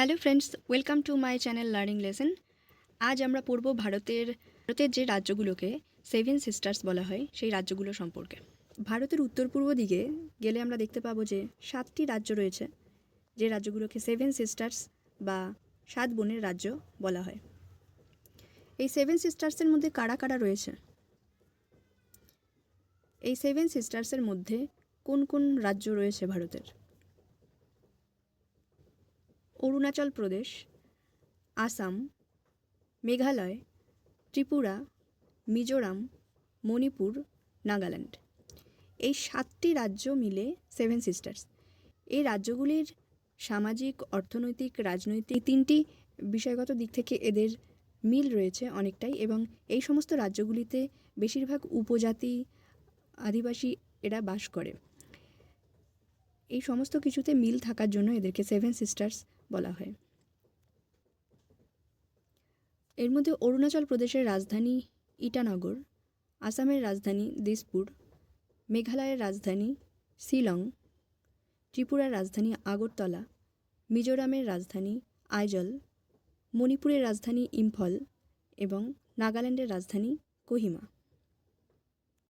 Hello friends welcome to my channel learning lesson আজ আমরা পড়ব ভারতের ভারতের যে রাজ্যগুলোকে সেভেন সিস্টার্স বলা হয়, সেই রাজ্যগুলো সম্পর্কে। ভারতের উত্তর পূর্ব দিকে গেলে আমরা দেখতে পাবো যে সাতটি রাজ্য রয়েছে, যে রাজ্যগুলোকে সেভেন সিস্টার্স বা সাত বোনের রাজ্য বলা হয়। এই সেভেন সিস্টার্সের মধ্যে কারা কারা রয়েছে? এই সেভেন সিস্টার্সের মধ্যে কোন কোন রাজ্য রয়েছে ভারতের? অরুণাচল প্রদেশ, আসাম, মেঘালয়, ত্রিপুরা, মিজোরাম, মণিপুর, নাগাল্যান্ড। এই সাতটি রাজ্য মিলে সেভেন সিস্টার্স এই রাজ্যগুলির সামাজিক, অর্থনৈতিক, রাজনৈতিক তিনটি বিষয়গত দিক থেকে এদের মিল রয়েছে অনেকটাই এবং এই সমস্ত রাজ্যগুলিতে বেশিরভাগ উপজাতি আদিবাসী এরা বাস করে। এই সমস্ত কিছুতে মিল থাকার জন্য এদেরকে সেভেন সিস্টার্স বলা হয়। এর মধ্যে অরুণাচল প্রদেশের রাজধানী ইটানগর, আসামের রাজধানী দিসপুর, মেঘালয়ের রাজধানী শিলং, ত্রিপুরার রাজধানী আগরতলা, মিজোরামের রাজধানী আইজল, মণিপুরের রাজধানী ইম্ফল এবং নাগাল্যান্ডের রাজধানী কোহিমা।